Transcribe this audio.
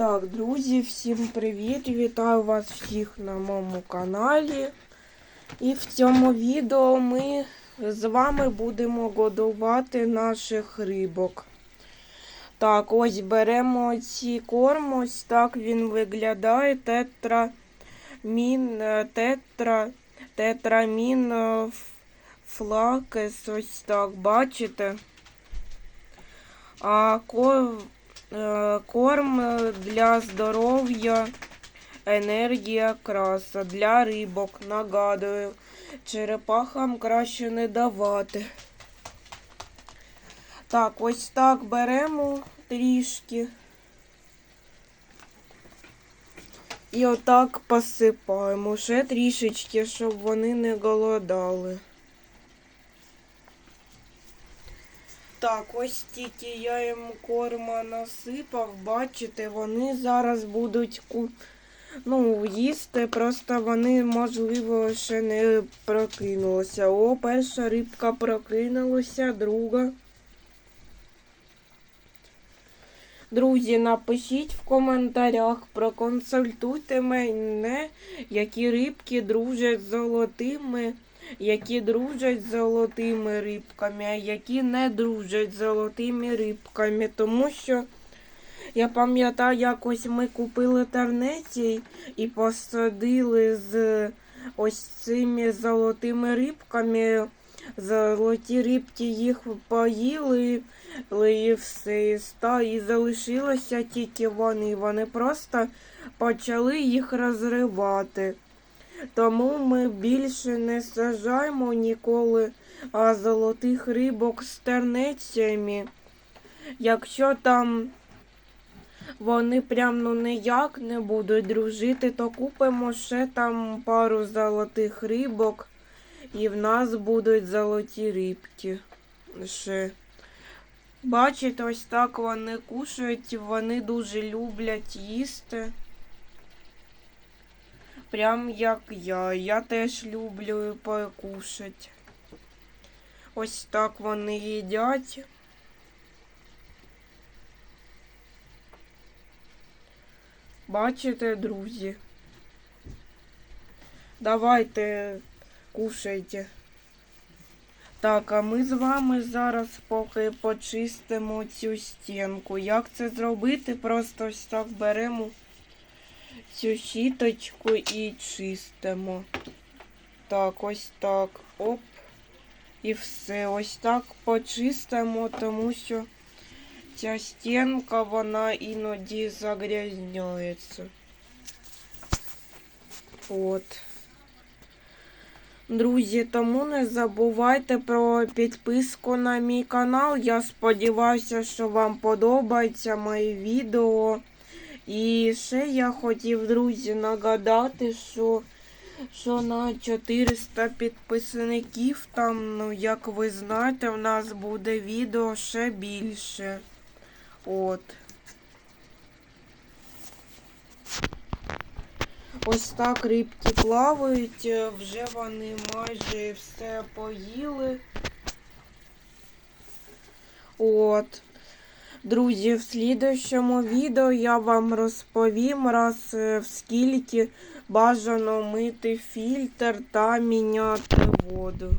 Так, друзі, всім привіт! Вітаю вас всіх на моєму каналі. І в цьому відео ми з вами будемо годувати наших рибок. Так, ось беремо ці корм, ось так він виглядає. Тетра мін, е, тетра, тетрамін е, флакес, ось так, бачите? А ко- е, корм е, для здоров'я, енергія, краса для рибок. Нагадую, черепахам краще не давати. Так, ось так беремо трішки. І отак посипаємо ще трішечки, щоб вони не голодали. Так, ось тільки я їм корма насипав, бачите, вони зараз будуть ну, їсти, просто вони, можливо, ще не прокинулися. О, перша рибка прокинулася, друга. Друзі, напишіть в коментарях, проконсультуйте мене, які рибки дружать з золотими, які дружать з золотими рибками, а які не дружать з золотими рибками. Тому що я пам'ятаю, якось ми купили тернеці і посадили з ось цими золотими рибками. Золоті рибки їх поїли і все ста, і залишилося тільки вони. Вони просто почали їх розривати. Тому ми більше не сажаємо ніколи золотих рибок з тернецями. Якщо там вони прям ну ніяк не будуть дружити, то купимо ще там пару золотих рибок. І в нас будуть золоті рибки. Ще. Бачите, ось так вони кушають, вони дуже люблять їсти. Прям як я. Я теж люблю покушати. Ось так вони їдять. Бачите, друзі? Давайте кушайте. Так, а ми з вами зараз поки почистимо цю стінку. Як це зробити? Просто ось так беремо цю щіточку і чистимо. Так, ось так. Оп. І все. Ось так почистимо, тому що ця стінка, вона іноді загрязняється. От. Друзі, тому не забувайте про підписку на мій канал. Я сподіваюся, що вам подобається моє відео. І ще я хотів, друзі, нагадати, що що на 400 підписників там, ну, як ви знаєте, в нас буде відео ще більше. От. Ось так рибки плавають, вже вони майже все поїли. От. Друзі, в слідущому відео я вам розповім, раз е, в скільки бажано мити фільтр та міняти воду.